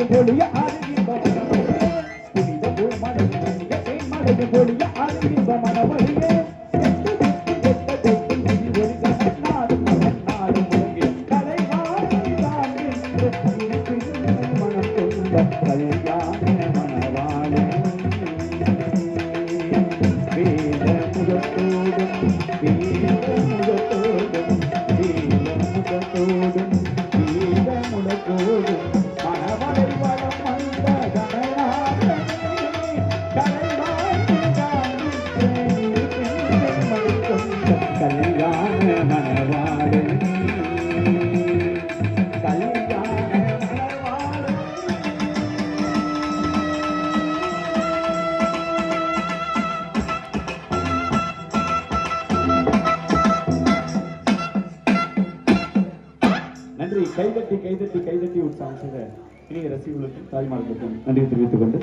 மலைக்கு பொழிய ஆதிப மனமொழியே புனித பூமலைக்கு பொழிய தேன் மலைக்கு பொழிய ஆதிப மனமொழியே கல்யாண மணவாளன் கல்யாண கைதட்டி கைதட்டி கைதட்டி உற்சாகம் செய்த இனிய ரசிகர்களுக்கும் தாய்மார்களுக்கும் நன்றி தெரிவித்துக் கொண்டு